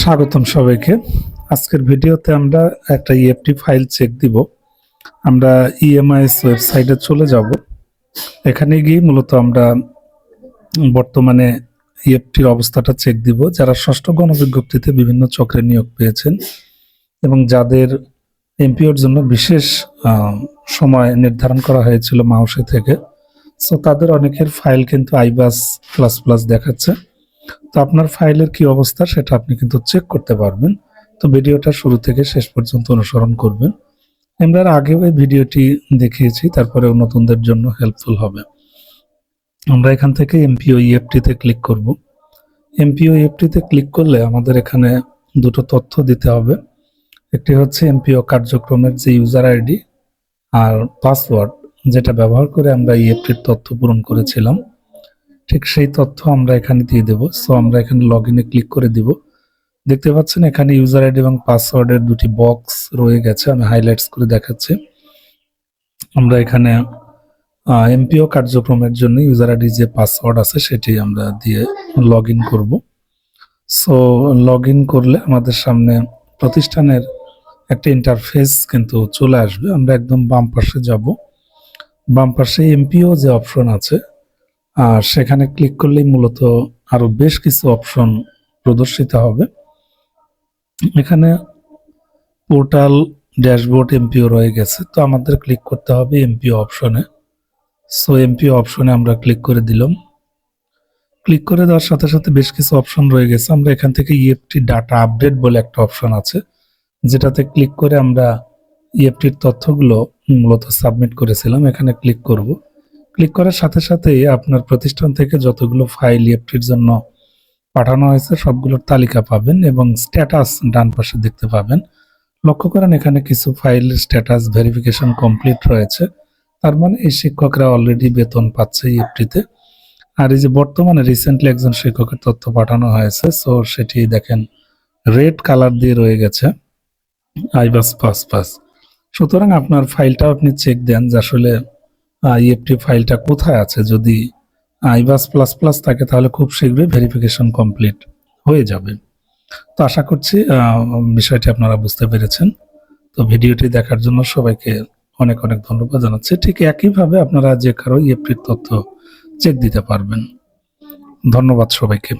স্বাগতম সবাইকে। আজকের ভিডিওতে আমরা একটা ইএফটি ফাইল চেক দিব। আমরা ইএমআইএস ওয়েবসাইটে চলে যাব। এখানে গিয়ে মূলত আমরা বর্তমানে ইএফটির অবস্থাটা চেক দিব। যারা ষষ্ঠ গণবিজ্ঞপ্তিতে বিভিন্ন চক্রে নিয়োগ পেয়েছেন এবং যাদের এমপিওর জন্য বিশেষ সময় নির্ধারণ করা হয়েছিল মাউসে থেকে। সো তাদের অনেকের ফাইল কিন্তু আইবাস প্লাস প্লাস দেখাচ্ছে। তো আপনার ফাইলের কি অবস্থা সেটা আপনি কিন্তু চেক করতে পারবেন। তো ভিডিওটা শুরু থেকে শেষ পর্যন্ত অনুসরণ করবেন। আমরা আগেও এই ভিডিওটি দেখিয়েছি, তারপরেও নতুনদের জন্য হেল্পফুল হবে। আমরা এখান থেকে এমপিও ইএফটিতে ক্লিক করব। এমপিও ইএফটিতে ক্লিক করলে আমাদের এখানে দুটো তথ্য দিতে হবে। একটি হচ্ছে এমপিও কার্যক্রমের যে ইউজার আইডি আর পাসওয়ার্ড যেটা ব্যবহার করে আমরা ইএফটির তথ্য পূরণ করেছিলাম। ঠিক সেই তথ্য আমরা এখানে দিয়ে দেব। সো আমরা এখানে লগ ইনে ক্লিক করে দিব। দেখতে পাচ্ছেন এখানে ইউজার আইডি এবং পাসওয়ার্ডের দুটি বক্স রয়ে গেছে। আমি হাইলাইটস করে দেখাচ্ছি। আমরা এখানে এমপিও কার্যক্রমের জন্য ইউজার আইডি যে পাসওয়ার্ড আছে, সেটি আমরা দিয়ে লগ ইন করব। সো লগ ইন করলে আমাদের সামনে প্রতিষ্ঠানের একটা ইন্টারফেস কিন্তু চলে আসবে। আমরা একদম বাম পাশে যাব। বাম পাশে এমপিও যে অপশন আছে আর সেখানে ক্লিক করলেই মূলত আরও বেশ কিছু অপশন প্রদর্শিত হবে। এখানে পোর্টাল ড্যাশবোর্ড এমপিও রয়ে গেছে, তো আমাদের ক্লিক করতে হবে এমপিও অপশনে সো এমপিও অপশনে আমরা ক্লিক করে দিলাম। ক্লিক করে দেওয়ার সাথে সাথে বেশ কিছু অপশন রয়ে গেছে। আমরা এখান থেকে ইএফটি ডাটা আপডেট বলে একটা অপশন আছে, যেটাতে ক্লিক করে আমরা ইএফটির তথ্যগুলো মূলত সাবমিট করেছিলাম। এখানে ক্লিক করব। ক্লিক করার সাথে সাথে আপনার প্রতিষ্ঠান থেকে যতগুলো ফাইল ইএফটির জন্য পাঠানো হয়েছে, সবগুলোর তালিকা পাবেন এবং স্ট্যাটাস ডান পাশে দেখতে পাবেন। লক্ষ্য করেন এখানে কিছু ফাইল স্ট্যাটাস ভেরিফিকেশন কমপ্লিট রয়েছে। তার মানে এই শিক্ষকরা অলরেডি বেতন পাচ্ছে ইএফটিতে আর এই যে বর্তমানে রিসেন্টলি একজন শিক্ষকের তথ্য পাঠানো হয়েছে সো সেটি দেখেন রেড কালার দিয়ে রয়ে গেছে। IBAS pass pass. সুতরাং আপনার ফাইলটাও আপনি চেক দেন যে আসলে ইএফটি ফাইলটা কোথায় আছে? যদি আইবাস প্লাস প্লাস থাকে, তাহলে খুব শীঘ্রই ভেরিফিকেশন কমপ্লিট হয়ে যাবে। তো আশা করছি বিষয়টি আপনারা বুঝতে পেরেছেন। তো ভিডিওটি দেখার জন্য সবাইকে অনেক অনেক ধন্যবাদ জানাচ্ছি। ঠিক একইভাবে আপনারা যে কারও ইএফটির তথ্য চেক দিতে পারবেন। ধন্যবাদ সবাইকে।